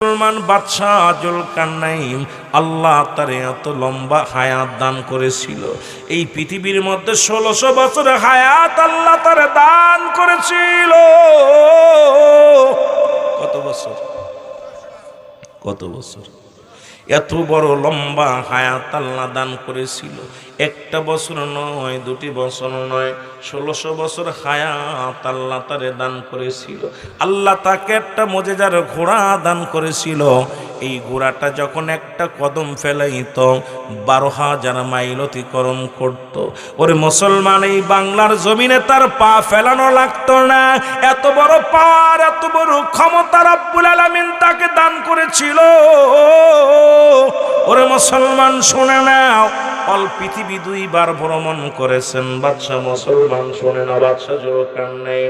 মুসলমান বাদশাহ জুল কান্নাইম আল্লাহ তার এত লম্বা হায়াত দান করেছিল। এই পৃথিবীর মধ্যে ষোলোশো বছর হায়াত আল্লাহ তার দান করেছিল। কত বছর? কত বছর? এত বড় লম্বা হায়াত আল্লাহ দান করেছিল। একটা বছর নয়, দুটি বছর নয়, ষোলোশো বছর হায়াত আল্লাহ তারে দান করেছিল। আল্লাহ তাকে একটা মজেদার ঘোড়া দান করেছিল। এই ঘোড়াটা যখন একটা কদম ফেলাইত, বারো হাজার মাইল অতিক্রম করত। ওরে মুসলমান, এই বাংলার জমিনে তার পা ফেলানো লাগতো না। এত বড় পার এত বড় ক্ষমতা রাব্বুল আলামিন তাকে দান করেছিল। ওরে মুসলমান, শুনে নাও, অল পৃথিবী দুইবার ভ্রমণ করেছেন। বাদশাহ মুসলমান শুনে না, বাদশাহ জোরকার নেই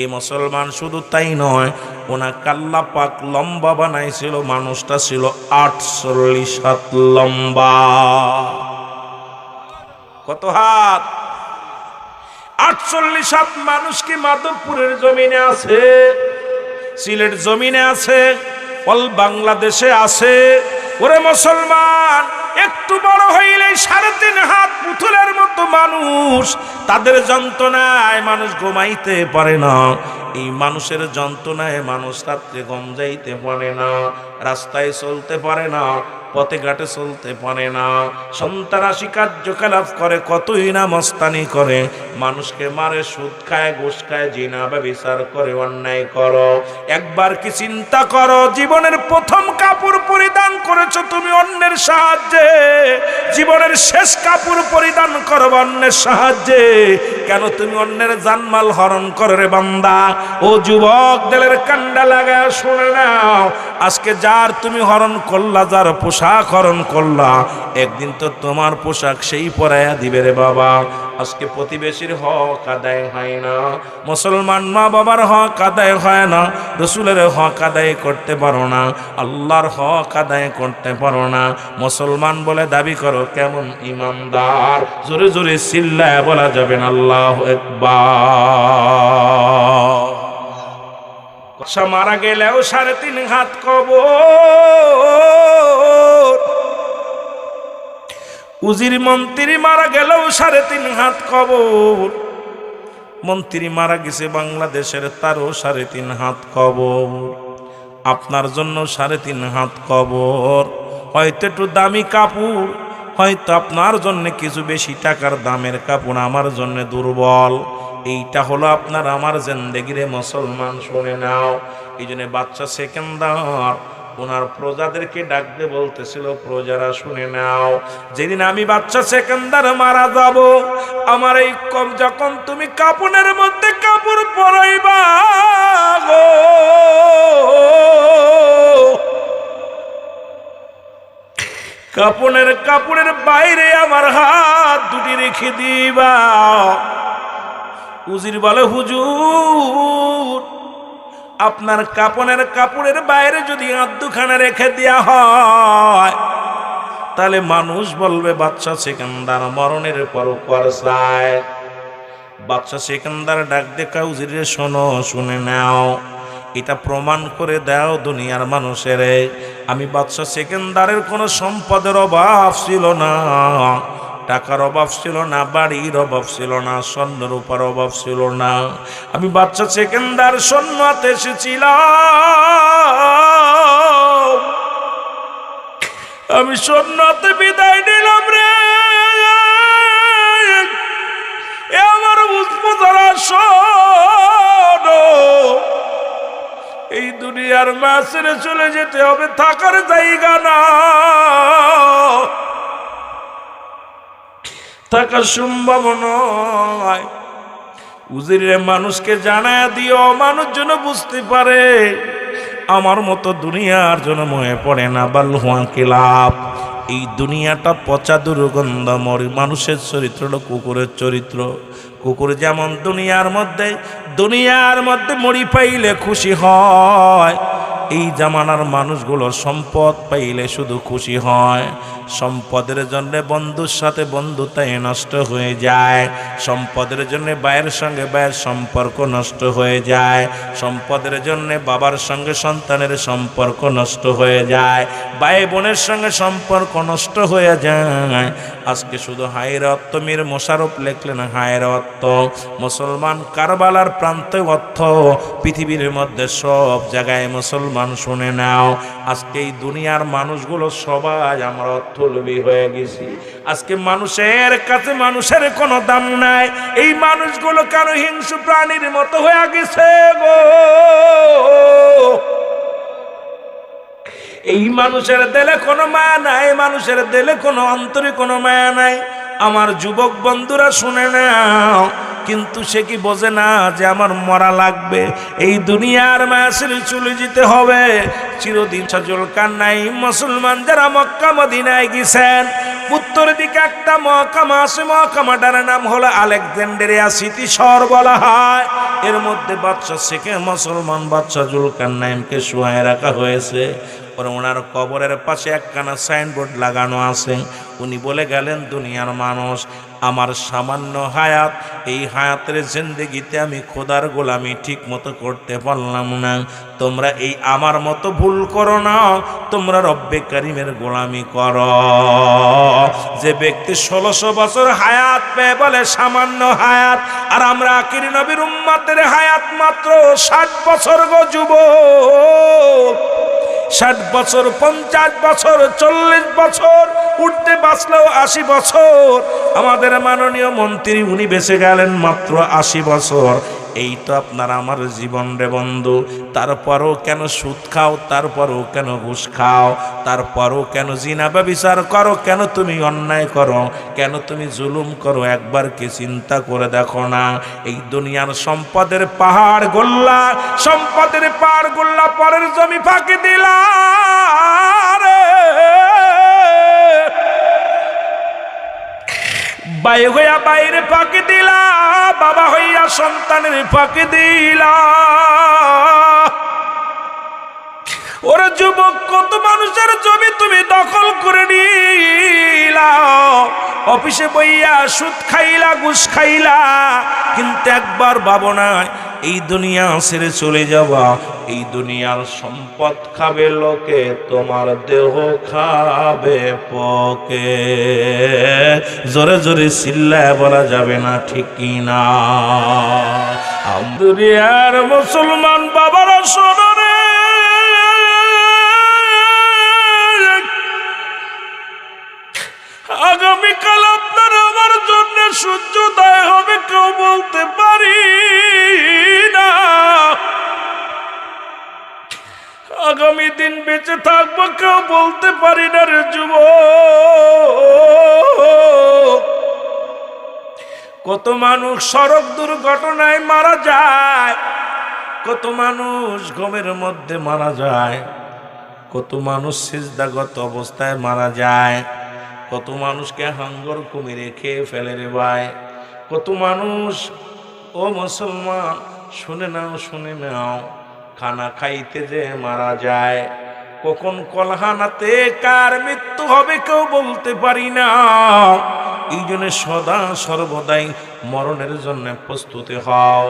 এই মুসলমান শুধু তাই নয় ওনা কাল্লা পাক লম্বা বানাইছিল, মানুষটা ছিল আটচল্লিশ হাত লম্বা। কত হাত? আটচল্লিশ হাত মানুষ কি মাধবপুরের জমিনে আছে? সিলেট জমিনে আছে? অল বাংলাদেশে আছে? ওরে মুসলমান! একটু বড় হইলে সাড়ে তিন হাত পুতুলের মতো মানুষ। তাদের যন্ত্রণায় মানুষ ঘুমাইতে পারে না। এই মানুষের যন্ত্রণায় মানুষ রাত্রে গম যাইতে পারে না, রাস্তায় চলতে পারে না। পথে ঘাটে চলতে পারে না। সন্ত্রাসী কার্যকলাপ করে, কতই না মস্তানি করে। মানুষকে মারে, সুদ খায়, ঘুষ খায়, জিনা বা বিচার করে, অন্যায় করো। একবার কি চিন্তা করো, জীবনের প্রথম কাপড় পরিধান করেছ তুমি অন্যের সাহায্যে। জীবনের শেষ কাপড় পরিধান করো অন্যের সাহায্যে। কেন তুমি অন্যের জানমাল হরণ করো রে বান্দা? ও যুবক, দেলের কান্ডা লাগায় শুনে নাও। আজকে যার তুমি হরণ করলা, যার পোশাক হরণ করলা। একদিন তো তোমার পোশাক সেই পরাইয়া দিবে রে বাবা। আজকে প্রতিবেশীর হক আদায় হয় না। মুসলমান মা বাবার হক আদায় হয় না। রসুলের হক আদায় করতে পারো না। আল্লাহর হক আদায় করতে পারো না। মুসলমান বলে দাবি করো, কেমন ইমানদার? জোরে জোরে চিল্লায় বলা যাবে না, আল্লাহ একবার মারা গেলেও সাড়ে তিন হাত কবর। উজির মন্ত্রী মারা গেলেও সাড়ে তিন হাত কবর। মন্ত্রী মারা গেছে বাংলাদেশের তারও সাড়ে তিন হাত কবর। আপনার জন্য সাড়ে তিন হাত কবর। হয়তো একটু দামি কাপড়, হয়তো আপনার জন্য কিছু বেশি টাকার দামের কাপড় আমার জন্য দুর্বল। এইটা হলো আপনার আমার জেন্দেগিরে মুসলমান, শুনে নাও। এই জন্য বাচ্চা সেকেন্দার ওনার প্রজাদেরকে ডাকতে বলতেছিল, প্রজারা শুনে নাও, যেদিন আমি বাচ্চা সেকেন্দার মারা যাব, আমার এই কম যখন তুমি কাপড়ের মধ্যে কাপড় পরাইবা গো। কাপড়ের কাপড়ের বাইরে আমার হাত দুটি রেখে দিবা। উজির বলে, হুজুর আপনার কাপনের কাপড়ের বাইরে যদি দুখানা রেখে দেওয়া হয়, তাহলে মানুষ বলবে, বাচ্চা সেকেন্দার মরণের পর বাচ্চা সেকেন্দার ডাক দেখা উজিরে শোনো, শুনে নাও। এটা প্রমাণ করে দাও দুনিয়ার মানুষের। আমি বাচ্চা সেকেন্দারের কোনো সম্পদের অভাব ছিল না। টাকার অভাব ছিল না, বাড়ির অভাব ছিল না, স্বর্ণের উপর অভাব ছিল না। আমি বাচ্চা সেকেন্দার স্বর্ণ হাতে এসেছিলাম। আমি হাতে বিদায় নিলাম রে। আমার উৎপদারা শোনো এই দুনিয়ার মা ছেড়ে চলে যেতে হবে, থাকার জায়গা না। থাকা সম্ভব নয়। উজিরে মানুষকে জানায় দিও, মানুষ যেন বুঝতে পারে, আমার মতো দুনিয়ার জন্য মনে পড়ে না বাল্হুয়া লাভ এই দুনিয়াটা পচা দুর্গন্ধ, মরি মানুষের চরিত্র হলো কুকুরের চরিত্র। কুকুর যেমন দুনিয়ার মধ্যে দুনিয়ার মধ্যে মরি পাইলে খুশি হয়। এই জামানার মানুষগুলো সম্পদ পাইলে শুধু খুশি হয়। সম্পদের জন্য বন্ধুর সাথে বন্ধুতাই নষ্ট হয়ে যায়। সম্পদের জন্য ভাইয়ের সঙ্গে ভাইয়ের সম্পর্ক নষ্ট হয়ে যায়। সম্পদের জন্য বাবার সঙ্গে সন্তানের সম্পর্ক নষ্ট হয়ে যায়। ভাই বোনের সঙ্গে সম্পর্ক নষ্ট হয়ে যায়। আজকে শুধু হায়রত্ব মীর মোশারফ লেখলেন হায়রত্ব মুসলমান কারবালার প্রান্তে অর্থ, পৃথিবীর মধ্যে সব জায়গায় মুসলমান শুনে নাও। আজকে এই দুনিয়ার মানুষগুলো সবাই আমরা অর্থলোভী হয়ে গেছি। আজকে মানুষের কাছে মানুষের কোনো দাম নাই। এই মানুষগুলো কেন হিংসু প্রাণীর মতো হয়ে গেছে গো। এই মানুষের দেলে কোনো মায়া নাই, মানুষের দেলে কোনো অন্তরে কোনো মায়া নাই। আমার যুবক বন্ধুরা শুনে নাও, কিন্তু সে কি বোঝে না যে আমার মরা লাগবে? এই দুনিয়ার মায়াসিল চলে যেতে হবে। চিরদিন সজল কান্নাই মুসলমান যারা মক্কা মদিনায় গেছেন উত্তর দিকে একটা মহকামা আছে, মহকামাটার নাম হলো আলেকজান্ডারিয়া সিটি শহর বলা হয়। এর মধ্যে বাচ্চা শেখে মুসলমান বাচ্চা জুলকান্নাইমকে শুয়ায় রাখা হয়েছে। পরে ওনার কবরের পাশে একখানা সাইনবোর্ড লাগানো আছে। উনি বলে গেলেন, দুনিয়ার মানুষ, আমার সামান্য হায়াত, এই হায়াতের জিন্দগিতে আমি খোদার গোলামি ঠিক মতো করতে পারলাম না। তোমরা এই আমার মতো ভুল করো না, তোমরা রব্বে করিমের গোলামি করো। যে ব্যক্তি ষোলোশো বছর হায়াত পেয়ে বলে, সামান্য হায়াত, আর আমরা আকির নবীর উম্মাতের হায়াত মাত্র ষাট বছর গো যুবক। ষাট বছর, পঞ্চাশ বছর, চল্লিশ বছর, উঠতে বাঁচলেও আশি বছর। আমাদের মাননীয় মন্ত্রী, উনি বেঁচে গেলেন মাত্র আশি বছর। এই তো আপনার আমার জীবন রে বন্ধু। তারপরও কেন সুদ খাও, তারপরও কেন ঘুষ খাও, তারপরও কেন জিনা বিচার করো, কেন তুমি অন্যায় করো, কেন তুমি জুলুম করো, একবার কি চিন্তা করে দেখো না? এই দুনিয়ার সম্পদের পাহাড় গোল্লা, সম্পদের পাহাড় গোল্লা পরের জমি ফাঁকি দিলা। বাই হইয়া বাইরে ফাঁকি দিলা বাবা হইয়া সন্তানের ফাঁকি দিলা। ওরে যুবক, কত মানুষের জমি তুমি দখল করে নিলা। অফিসে বইয়া সুদ খাইলা, ঘুষ খাইলা, কিন্তু একবার ভাবো না, এই দুনিয়া ছেড়ে চলে যাবা, এই দুনিয়ার সম্পদ খাবে লোকে, তোমার দেহ খাবে পকে। জোরে জোরে চিল্লায় বলা যাবে না, ঠিক না দুনিয়ার মুসলমান বলতে পারি না রে যুব কত মানুষ সড়ক দুর্ঘটনায় মারা যায়, কত মানুষ গমের মধ্যে মারা যায়, কত মানুষ সিজদাগত অবস্থায় মারা যায়, কত মানুষকে হাঙ্গর কুমিরে খেয়ে ফেলে রে ভাই, কত মানুষ, ও মুসলমান, শুনে নাও শুনে নাও, খানা খাইতে যে মারা যায়। কখন কলহানাতে কার মৃত্যু হবে কেউ বলতে পারি না। এই জন্য সদা সর্বদাই মরণের জন্য প্রস্তুতি হও।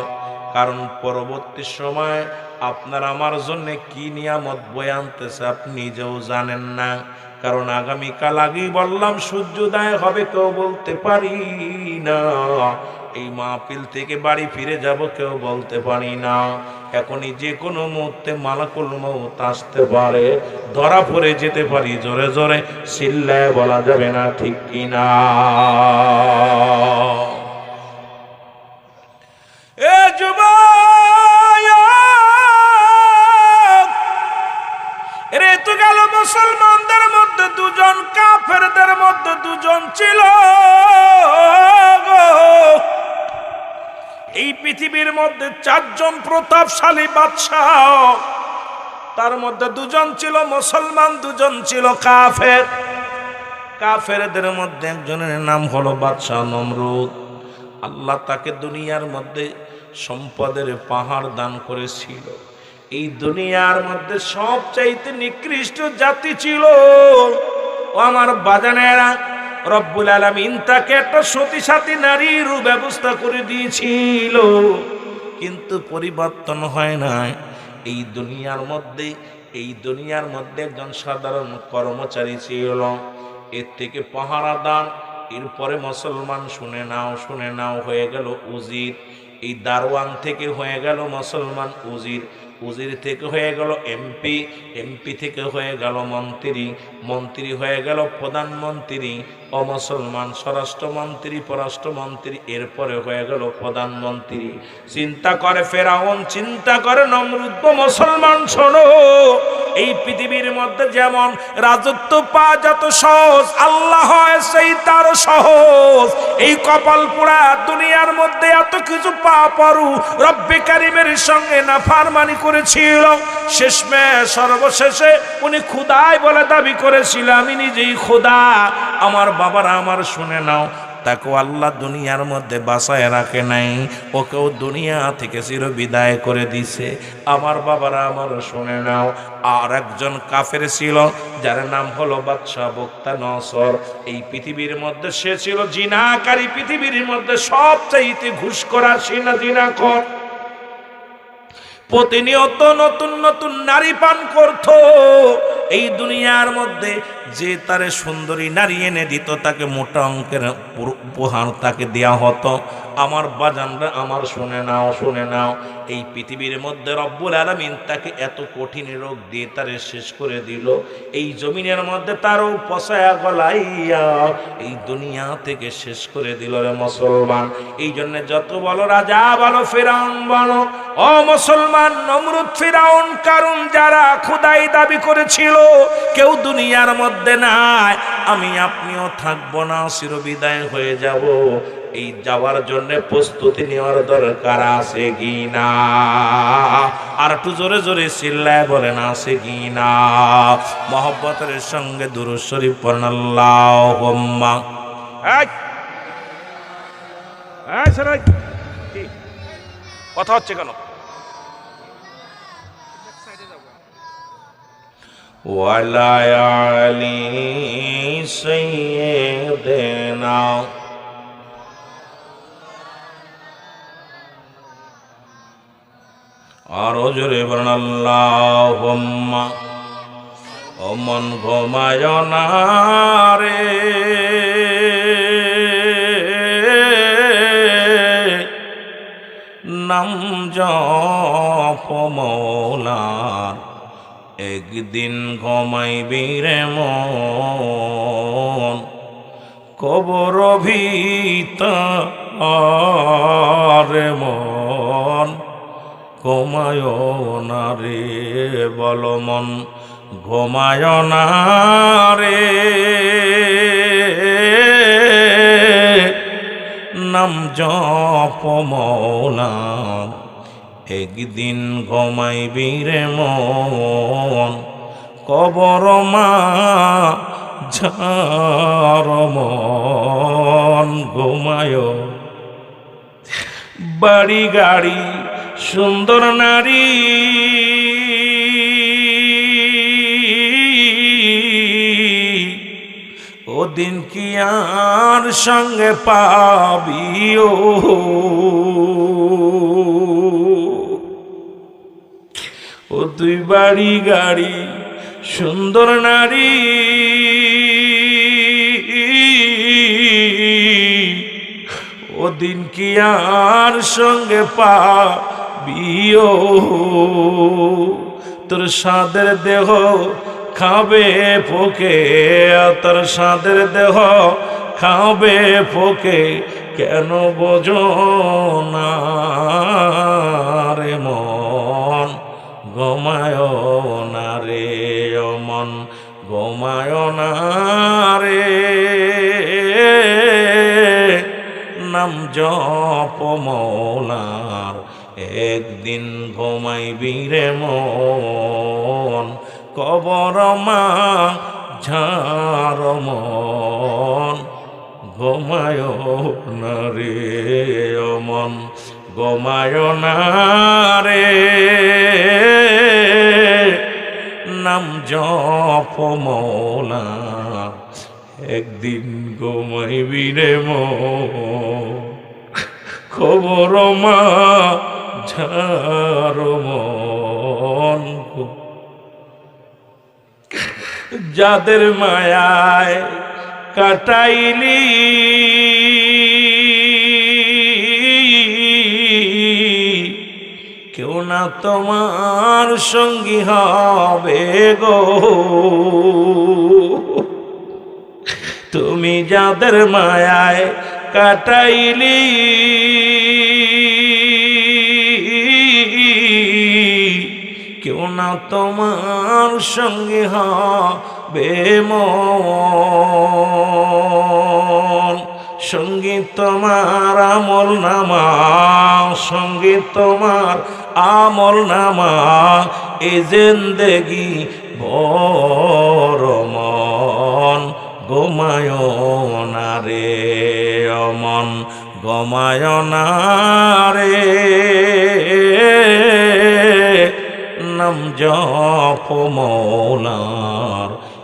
কারণ পরবর্তী সময় আপনার আমার জন্য কি নিয়ামত বয়ে আনতেছে আপনি নিজেও জানেন না। কারণ আগামীকাল আগেই বললাম, সূর্যোদয় হবে কেউ বলতে পারি না। এই মাহফিল থেকে বাড়ি ফিরে যাব কেউ বলতে পারি না। এখনই যে কোনো মুহূর্তে মালাকুল মৌত আসতে পারে। ধরা পড়ে যেতে পারি, জোরে জোরে চিল্লায় বলা যাবে না ঠিক কিনা। মুসলমানদের মধ্যে দুজন, কাফেরদের মধ্যে দুজন ছিল। এই পৃথিবীর মধ্যে চারজন প্রতাপশালী বাদশাহ। তার মধ্যে দুজন ছিল মুসলমান, দুজন ছিল কাফের। কাফেরদের মধ্যে একজনের নাম হলো বাদশাহ নমরুদ। আল্লাহ তাকে দুনিয়ার মধ্যে সম্পদের পাহাড় দান করেছিল। এই দুনিয়ার মধ্যে সবচাইতে নিকৃষ্ট জাতি ছিল। ও আমার বাজানেরা রব্বুল আলমিন তাকে একটা সতী সাথী নারীর ব্যবস্থা করে দিয়েছিল। কিন্তু পরিবর্তন হয় না এই দুনিয়ার মধ্যে, এই দুনিয়ার মধ্যে একজন সাধারণ কর্মচারী ছিল। এর থেকে পাহারাদার এরপরে মুসলমান শুনে নাও শুনে নাও, হয়ে গেল উজির। এই দারওয়ান থেকে হয়ে গেল মুসলমান উজির। উজির থেকে হয়ে গেল এমপি এমপি থেকে হয়ে গেল মন্ত্রী। মন্ত্রী হয়ে গেল প্রধানমন্ত্রী। ও মুসলমান স্বরাষ্ট্রমন্ত্রী, পররাষ্ট্রমন্ত্রী, এরপরে হয়ে গেল প্রধানমন্ত্রী। চিন্তা করে ফেরাউন, চিন্তা করে নমরুদ্দ মুসলমান, শোনো, এই পৃথিবীর মধ্যে যেমন রাজত্ব পা যত সহজ, আল্লাহ হয় সেই তার সহজ। এই কপাল পোড়া দুনিয়ার মধ্যে এত কিছু পা পারু রব্বে কারিমের সঙ্গে না ফারমানি করেছিল। শেষমে সর্বশেষে উনি খুদাই বলে দাবি করেছিল, আমি নিজেই খোদা আমার বাবারা আমার শুনে নাও। তাকে আল্লাহ দুনিয়ার মধ্যে বাসায় রাখে নাই। ওকেও দুনিয়া থেকে চির বিদায় করে দিছে। আমার বাবারা আমার শুনে নাও। আর একজন কাফের ছিল, যার নাম হলো বাদশাহ বক্তা নসর। এই পৃথিবীর মধ্যে সে ছিল জিনাকারী। পৃথিবীর মধ্যে সবচাইতে ঘুষ করা সিনা জিনা কর প্রতিনিয়ত নতুন নতুন নারী পান করত। এই দুনিয়ার মধ্যে যে তারে সুন্দরী নারী এনে দিত, তাকে মোটা অঙ্কের উপহার তাকে দেয়া হতো। আমার বাজানরা আমার শুনে নাও শুনে নাও, এই পৃথিবীর মধ্যে রব্বুল আলমিন তাকে এত কঠিন রোগ দিয়ে তারে শেষ করে দিল। এই জমিনের মধ্যে তারও পশায়া গলাইয়া এই দুনিয়া থেকে শেষ করে দিল রে মুসলমান। এই জন্য যত বলো রাজা, বলো ফেরাউন, বলো, ও মুসলমান, নমরুদ ফেরাউন কারণ যারা খুদাই দাবি করেছিল কেউ দুনিয়ার মধ্যে নাই। আমি আপনিও থাকব না, চিরবিদায় হয়ে যাব। এই যাওয়ার জন্য প্রস্তুতি নেওয়ার দরকার আছে কি না? আর একটু জোরে জোরে চিল্লায় বলেন, আছে কি না? মহব্বতের সঙ্গে দুরুশ্বরী পর্ণাল্লাহ কথা হচ্ছে কেন? ولا علي سيدنا আরো জোরে বলেন আল্লাহুম্মা ও মন ঘুমায় না রে নাম জপ মৌলার একদিন ঘুমাইবি রে মন, কবর ভিতরে মন। ঘুমায় না রে বল মন, ঘুমায় না রে। নাম জপ মৌলা একদিন ঘুমাইবি রে মন, কবর মন, ঘুমায়। বাড়ি গাড়ি, সুন্দর নারী। ওদিন কি আর সঙ্গে পাবি ও? তুই বাড়ি গাড়ি, সুন্দর নারী। ওদিন কি আর সঙ্গে পা পাবিও? তোর সাদের দেহ খাবে পোকে তোর সাদের দেহ খাবে পোকে কেন বোঝো না রে মন? ঘুমায় না রে, ও মন ঘুমায় না রে। নাম জপ মৌলার, একদিন ঘুমাইবি রে মন, কবর মা ঝার মন। ঘুমায় না রে, ও মন গমায় না রে নাম জপ মৌলা, একদিন ঘুমাইবি রে খবর মা মন যাদের মায়ায় কাটাইলি তোমার সঙ্গী হবে গো। তুমি যাদের মায়ায় কাটাইলি, কেউ না তোমার সঙ্গে হবে সংগীত তোমার আমল নামা সংগীত তোমার আমল নামা, এ জেন্দেগি বড় মন। গোমায় না রে অমন গমায় না রে। নাম জপ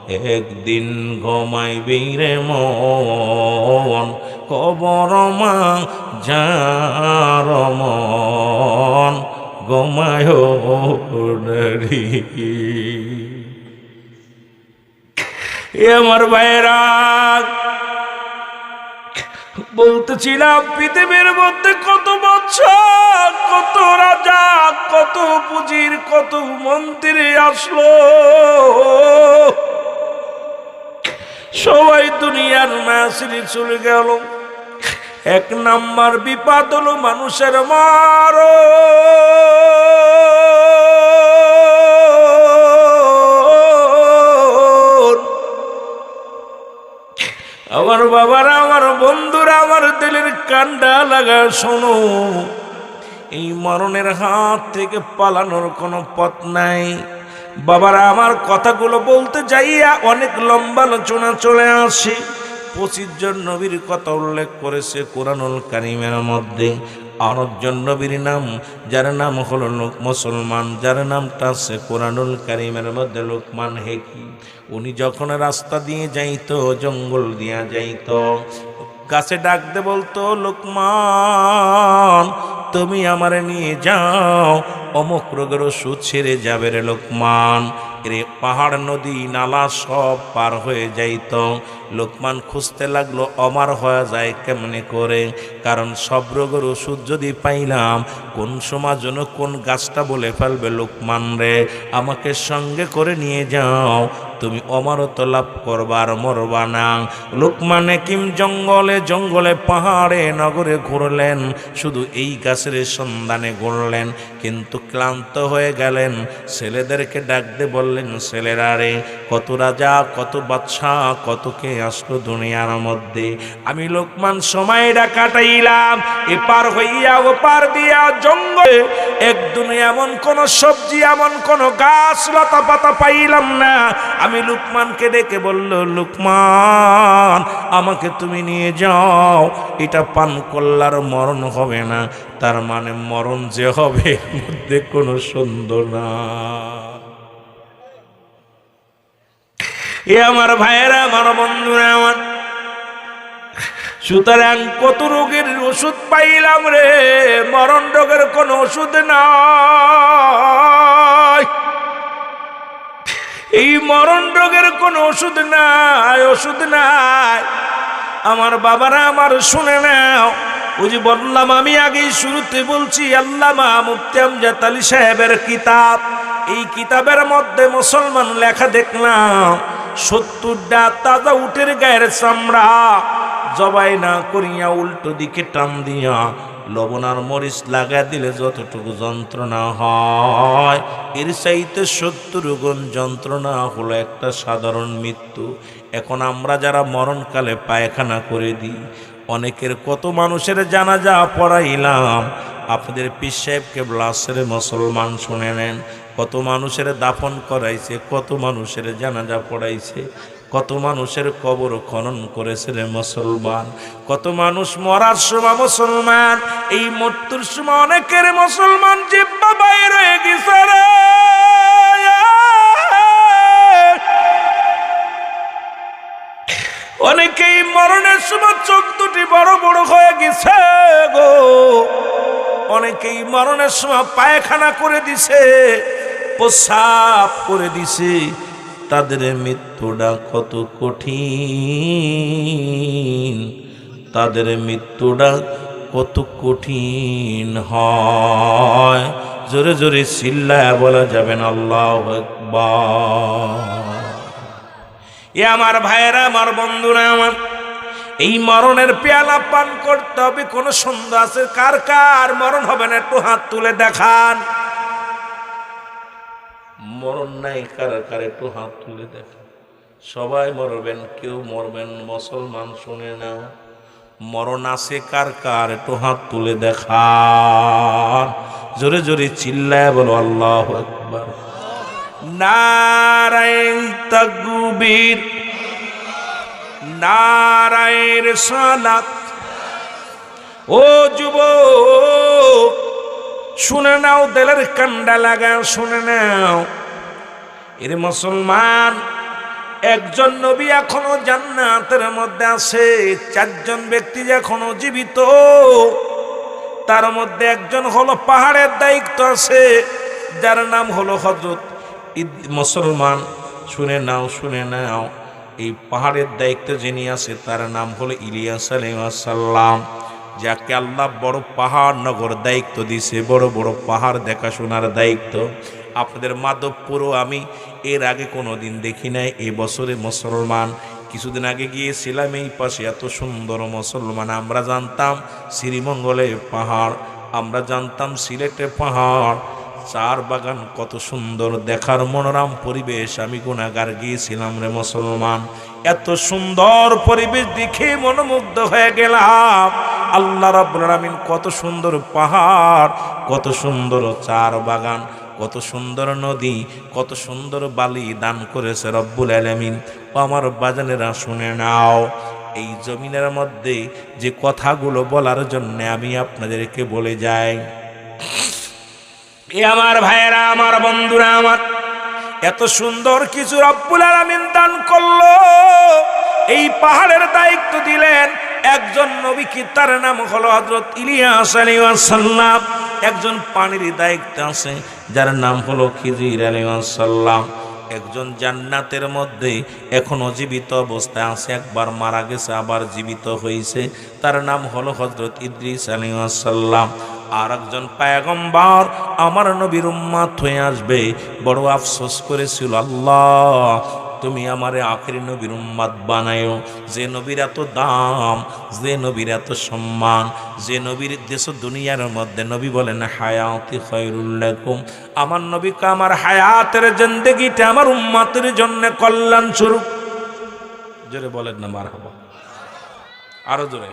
একদিন ঘমাইবি রে মন। কবর মা যার মন গমায় আমার ভাইরা বলতেছিলাম পৃথিবীর মধ্যে কত বছর কত রাজা, কত পুঁজির, কত মন্ত্রী আসলো। সবাই দুনিয়ার মাসিরি চলে গেল। এক নাম্বার বিপাদ হলো মানুষের মারো আমার বাবারা, আমার বন্ধুরা, আমার দিলের কান্ডা লাগা, শোনো। এই মরণের হাত থেকে পালানোর কোনো পথ নাই। বাবারা, আমার কথাগুলো বলতে যাইয়া অনেক লম্বা আলোচনা চলে আসে। পঁচিশ জন নবীর কথা উল্লেখ করেছে কোরআনুল কারিমের মধ্যে। আরজন নবীর নাম, যার নাম হল লোক মুসলমান, যার নামটা আছে কোরআনুল কারিমের মধ্যে লোকমান হেকি। উনি যখন রাস্তা দিয়ে যাইতো, জঙ্গল দিয়া যাইত, গাছে ডাকতে বলতো, লোকমান, তুমি আমারে নিয়ে যাও, অমুক রোগের ওষুধ ছেড়ে যাবে রে লোকমান। রে পাহাড় নদী নালা সব পার হয়ে যাইত লোকমান খুঁজতে লাগল অমার হয়ে যায় কেমনে করে কারণ সব রোগের ওষুধ যদি পাইলাম কোন সময় জন্য কোন গাছটা বলে ফেলবে লোকমান রে আমাকে সঙ্গে করে নিয়ে যাও তুমি অমরত লাভ করবার মরবা না। লোকমানে কিম জঙ্গলে জঙ্গলে পাহাড়ে, নগরে ঘুরলেন, শুধু এই গাছের সন্ধানে ঘুরলেন, কিন্তু ক্লান্ত হয়ে গেলেন। ছেলেদেরকে ডাকতে বললেন, ছেলেরা রে, কত রাজা, কত বাদশা কত কে আসলো দুনিয়ার মধ্যে? আমি লোকমান সময়টা কাটাইলাম এপার হইয়া ওপার দিয়া জঙ্গলে। একদিন এমন কোন সবজি, এমন কোন গাছ লতা পাতা পাইলাম না। আমি লুকমানকে ডেকে বলল, লুকমান, আমাকে তুমি নিয়ে যাও। এটা পান করলার মরণ হবে না, তার মানে মরণ যে হবে মধ্যে কোনো সুন্দর না এ আমার ভাইয়েরা, আমার বন্ধুরা, আমার সুতরাং কত রোগের ওষুধ পাইলাম রে? মরণ রোগের কোনো ওষুধ নাই। এই মরণ রোগের কোনো ওষুধ নাই ওষুধ নাই। আমার বাবারা আমার শুনে নাও। ওই যে বললাম, আমি আগেই শুরুতে বলছি, আল্লামা মুফতি আমজাদ আলী সাহেবের কিতাব। এই কিতাবের মধ্যে মুসলমান লেখা দেখলাম, সত্তরটা তাজা উটের গায়ের চামড়া, জবাই না করিয়া উল্টো দিকে টান দিয়া লবণ আর মরিচ লাগা দিলে যতটুকু যন্ত্রণা হয়, এর চাইতে সত্তর গুণ যন্ত্রণা হলো একটা সাধারণ মৃত্যু। এখন আমরা যারা মরণকালে পায়খানা করে দিই, অনেকের কত মানুষের জানাজা পড়াইলাম। আপনাদের পীর সাহেবকে ব্লাসের মুসলমান শুনে নেন, কত মানুষের দাফন করাইছে, কত মানুষের জানাজা পড়াইছে। কত মানুষের কবর খনন করেছে রে মুসলমান? কত মানুষ মরার সময় মুসলমান? এই মৃত্যুর সময় অনেকের মুসলমান জিব্বা বাইর হয়ে গেছে রে। অনেকেই মরণের সময় চোখ দুটি বড় বড় হয়ে গেছে গো। অনেকেই মরণের সময় পায়খানা করে দিছে, প্রসাব করে দিছে। তাদের মৃত্যুটা কত কঠিন? তাদের মৃত্যুটা কত কঠিন হয়? জোরে জোরে চিল্লায় বলা যাবে না, আল্লাহ এ আমার ভাইয়েরা, আমার বন্ধুরা, আমার এই মরণের পেয়ালা পান করতে হবে, কোনো সন্দেহ আছে? কার কার মরণ হবে না, একটু হাত তুলে দেখান। মরণ নাই, কার কার একটু হাত তুলে দেখান সবাই মরবেন, কেউ মরবেন, মুসলমান শুনে না মরণ আছে কার কার, একটু হাত তুলে দেখান জোরে জোরে চিল্লায় বলো, আল্লাহ একবার নারায়ণ তকবীর, নারায়ণ সালাত। ও যুব শুনে নাও, দেলের কান্ডা লাগা, শুনে নাও। এর মুসলমান, একজন নবী এখনও জান্নাতের মধ্যে আছে, চারজন ব্যক্তি এখনও জীবিত, তার মধ্যে একজন হলো পাহাড়ের দায়িত্ব আছে, যার নাম হলো হজরত মুসলমান। শুনে নাও শুনে নাও, এই পাহাড়ের দায়িত্ব যিনি আছে, তার নাম হলো ইলিয়াস আলাইসাল্লাম যাকে আল্লাহ বড় পাহাড় নগর দায়িত্ব দিছে বড় বড় পাহাড় দেখাশোনার দায়িত্ব। আপনাদের মাধবপুরও আমি এর আগে কোনো দিন দেখি নাই। এই বছরে মুসলমান, কিছুদিন আগে গিয়েছিলাম এই পাশে, এত সুন্দর মুসলমান, আমরা জানতাম শ্রীমঙ্গলে পাহাড়, আমরা জানতাম সিলেটে পাহাড়। চার বাগান কত সুন্দর, দেখার মনোরম পরিবেশ, আমি গুণাগার গিয়েছিলাম রে মুসলমান। এত সুন্দর পরিবেশ দেখে মনোমুগ্ধ হয়ে গেলাম। আল্লাহ রাব্বুল আলামিন কত সুন্দর পাহাড়, কত সুন্দর চার বাগান কত সুন্দর নদী, কত সুন্দর বালি দান করেছে রব্বুল আলামিন। আমার বাজানেরা শুনে নাও, এই জমিনের মধ্যে যে কথাগুলো বলার জন্য আমি আপনাদেরকে বলে যাই। এ আমার ভাইয়েরা, আমার বন্ধুরা, আমার এত সুন্দর কিছু রব্বুল আলামিন দান করল। এই পাহাড়ের দায়িত্ব দিলেন একজন নবী কি তার নাম হলো হযরত ইলিয়াস সালাম। একজন পানির দায়িত্ব আছে, যার নাম হলো খিজির সালাম। একজন জান্নাতের মধ্যে এখনও জীবিত অবস্থায় আছে, একবার মারা গেছে, আবার জীবিত হয়েছে। তার নাম হলো হজরত ইদ্রিস আলাইসাল্লাম আর একজন পায়গম্বর আমার নবীর উম্মাত হয়ে আসবে। বড় আফসোস করেছিল, আল্লাহ তুমি আমারে আখেরি নবীর উম্মাদ বানায়ো। যে নবীর এত দাম, যে নবীর এত সম্মান, যে নবীর দেশ দুনিয়ার মধ্যে নবী বলেন, হায়াতি খৈরুল্লাকুম আমার নবীকে আমার হায়াতের জিন্দগিটা, আমার উম্মাতের জন্য কল্যাণ স্বরূপ। জোরে বলেন না মার হবা আরও জোরে।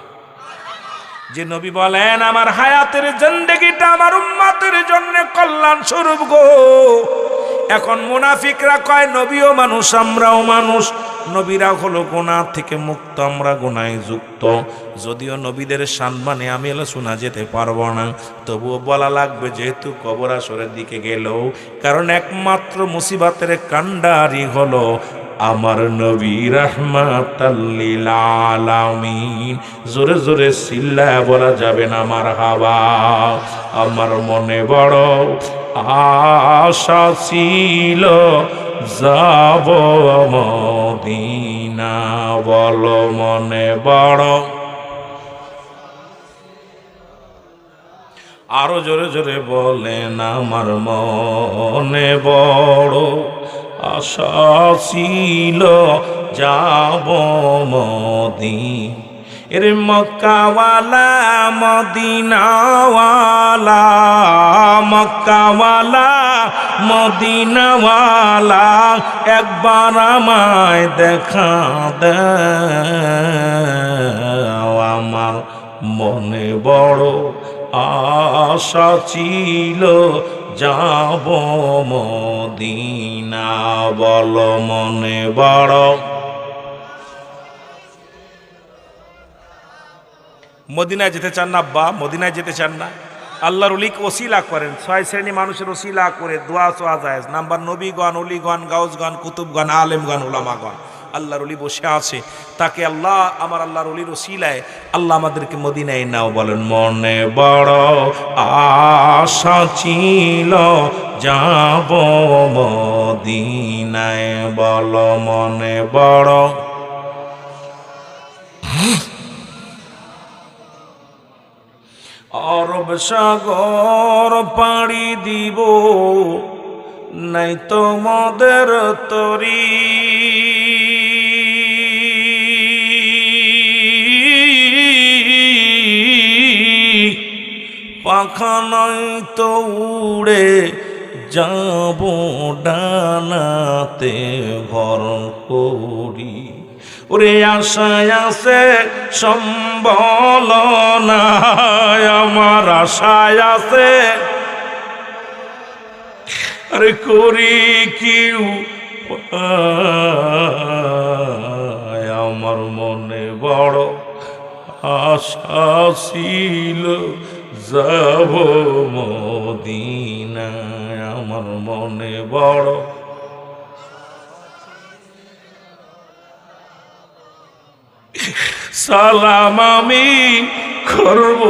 যে নবী বলেন, আমার হায়াতের জিন্দগিটা, আমার উম্মাতের জন্য কল্যাণ স্বরূপ গো। এখন মুনাফিকরা কয়, নবীও মানুষ, আমরাও মানুষ। নবীরা হলো গোনা থেকে মুক্ত, আমরা গোনায় যুক্ত। যদিও নবীদের সম্মানে আমি এলো শোনা যেতে পারব না, তবুও বলা লাগবে যেহেতু কবর আসরের দিকে গেল কারণ একমাত্র মুসিবাতের কাণ্ডারি হলো আমার নবী রহমাতাল্লিল জোরে জোরে সিল্লা বলা যাবে না আমার হাওয়া আমার মনে বড় আশা ছিল যাব মদিনা, বল মনে বড়। আরও জোরে জোরে বলেন, আমার মনে বড় আশা ছিল যাব মদি এর মক্কাওয়ালা, মদিনাওয়ালা মক্কাওয়ালা, মদিনাওয়ালা, একবার আমায় দেখা দাও আমার মনে বড় আশা ছিল, যাব মদিনা, বল মনে বড় মদিনায় যেতে চান না আব্বা মদিনায় যেতে চান না। আল্লাহর উলিক ওসিলা করেন, ছয় শ্রেণি মানুষের ওসিলা করে দোয়া সোয়া যায়। নাম্বার নবীগণ, অলিগণ গাউজগণ কুতুবগণ, আলেমগণ ওলামাগণ আল্লাহর উলি বসে আছে। তাকে আল্লাহ, আমার আল্লাহর উলির ওসিলায় আল্লাহ আমাদেরকে মদিনায় নাও বলেন, মনে বড় আশা ছিল, যাব মদিনায় বল, মনে বড় অরব সাগর পাড়ি দিব, নাই তোমাদের তরি। পাখা নাই তো উড়ে যাব ডানাতে ভর করি। ওরে আশায় আছে, সম্বল আমার আশায় আছে। আরে করি কিউ আমার মনে বড় আশা ছিল, যাব মদিনায়, আমার মনে বড় সালাম আমি করব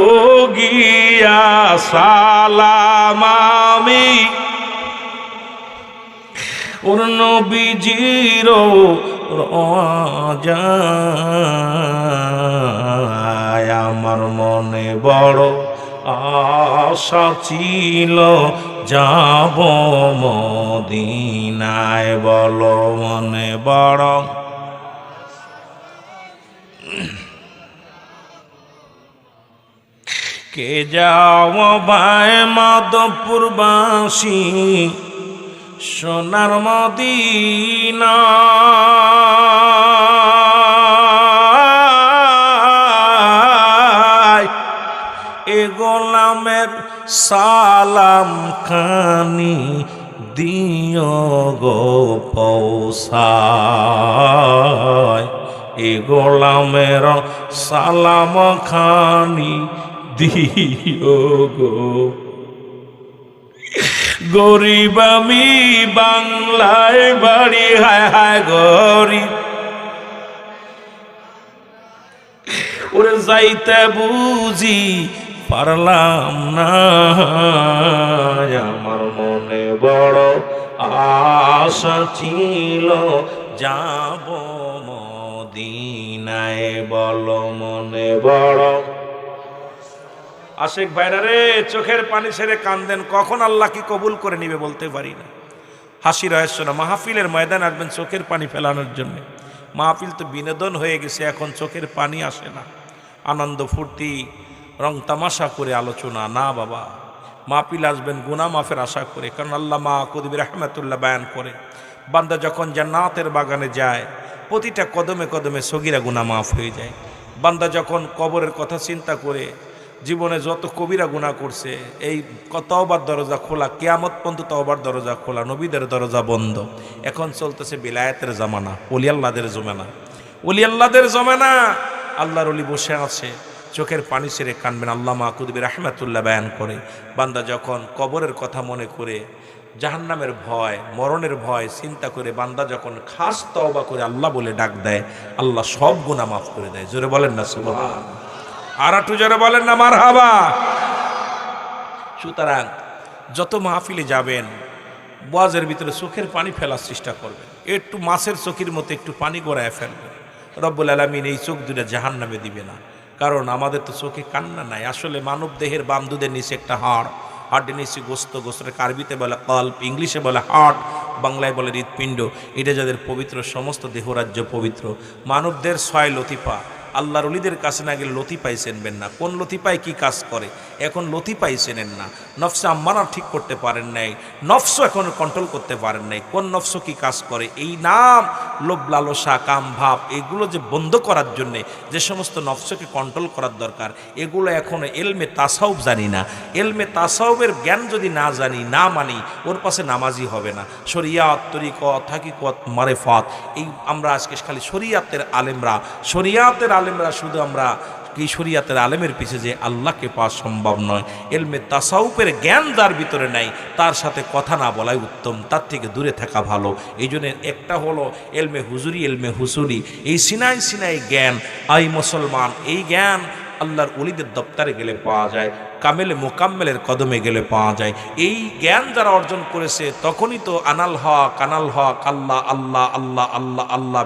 গিয়া, সালাম আমি। ওর নবীজির আমার মনে বড় আশা ছিল, যাব মদিনায় বল মনে বড়। কে যাও ভাই মাধবপুরবাসী সোনার মদিনা। এ গোলামের সালাম খানি দিও গো পৌসায় এ গোলামের সালাম খানি দিও গো। গরিব আমি বাংলায় বাড়ি, হায় হায় গরিব। ওরে যাইতে বুঝি পারলাম না, আমার মনে বড় আশা ছিল, যাব মদিনায়, বল মনে বড় আশেক ভাইরা রে, চোখের পানি ছেড়ে কান্দেন, কখন আল্লাহ কি কবুল করে নিবে বলতে পারি না। হাসি রহস্য না মাহফিলের ময়দান আসবেন চোখের পানি ফেলানোর জন্য। মাহফিল তো বিনোদন হয়ে গেছে, এখন চোখের পানি আসে না। আনন্দ, ফুর্তি, রং তামাশা করে আলোচনা, না বাবা। মাহফিল আসবেন গুনা মাফের আশা করে, কারণ আল্লাহ মা কদিবির রহমতুল্লাহ বায়ান করে। বান্দা যখন জান্নাতের বাগানে যায়, প্রতিটা কদমে কদমে সগিরা গুনা মাফ হয়ে যায়। বান্দা যখন কবরের কথা চিন্তা করে জীবনে যত কবিরা গুণা করছে, এই তওবার দরজা খোলা, কেয়ামত পর্যন্ত তওবার দরজা খোলা, নবীদের দরজা বন্ধ। এখন চলতেছে বিলায়াতের জামানা অলিয়াল্লাদের জমানা। অলিয়াল্লাদের জমানা, আল্লাহর অলি বসে আছে, চোখের পানি ছেড়ে কানবেন আল্লাহ মাকুদবি রাহমাতুল্লাহ বয়ান করে। বান্দা যখন কবরের কথা মনে করে, জাহান্নামের ভয়, মরণের ভয়, চিন্তা করে, বান্দা যখন খাস তওবা করে আল্লাহ বলে ডাক দেয়, আল্লাহ সব গুণা মাফ করে দেয়। জোরে বলেন না সুবহান আর জোরে বলেন না মার হাবা সুতরাং যত মাহফিলে যাবেন বাজের ভিতরে চোখের পানি ফেলার চেষ্টা করবেন। একটু মাছের চোখের মতো একটু পানি গড়ায় ফেলবেন। রব্বুল আলমিন এই চোখ দুটা জাহান নামে দিবে না। কারণ আমাদের তো চোখে কান্না নাই। আসলে মানব দেহের বামদুদের নিচে একটা হাড় হার্টের নিচে গোস্ত, গোস্তরে কার্বিতে বলে কল্প, ইংলিশে বলে হার্ট বাংলায় বলে হৃৎপিণ্ড। এটা যাদের পবিত্র সমস্ত দেহরাজ্য পবিত্র। মানবদের ছয় লতিফা। আল্লাহর অলিদের কাছে না গেলে লতিফাই চেনবেন না। কোন লতিফাই কি কাজ করে? এখন লতিফাই চেনেন না। নফসে আম্মারা ঠিক করতে পারেন নাই। নফসও এখন কন্ট্রোল করতে পারেন নাই। কোন নফস কি কাজ করে? এই নাম, লোভ, লালসা, কাম, ভাব, এগুলো যে বন্ধ করার জন্যে, যে সমস্ত নফসকে কন্ট্রোল করার দরকার, এগুলো এখন এলমে তাসাউব জানি না। এলমে তাসাউবের জ্ঞান যদি না জানি, না মানি, ওর পাশে নামাজি হবে না। শরিয়াত, তরিকত, হাকিকত, মারেফত, এই আমরা আজকে খালি শরিয়াতের আলেমরা। শরিয়াতের আলেমরা শুধু আমরা এই শরিয়াতের আলেমের পিছে যে আল্লাহকে পাওয়া সম্ভব নয়, এলমে তাসাউপের জ্ঞান যার ভিতরে নাই, তার সাথে কথা না বলাই উত্তম, তার থেকে দূরে থাকা ভালো। এই একটা হলো এলমে হুজুরি, এলমে হুসুরি এই সিনাই সিনাই জ্ঞান, আই মুসলমান, এই জ্ঞান আল্লাহর অলিদের দপ্তরে গেলে পাওয়া যায়, কামেলে মোকাম্মেলের কদমে গেলে পাওয়া যায়। এই জ্ঞান যারা অর্জন করেছে, তখনই তো আনাল হক আনাল হক, আল্লাহ আল্লাহ আল্লাহ আল্লাহ আল্লাহ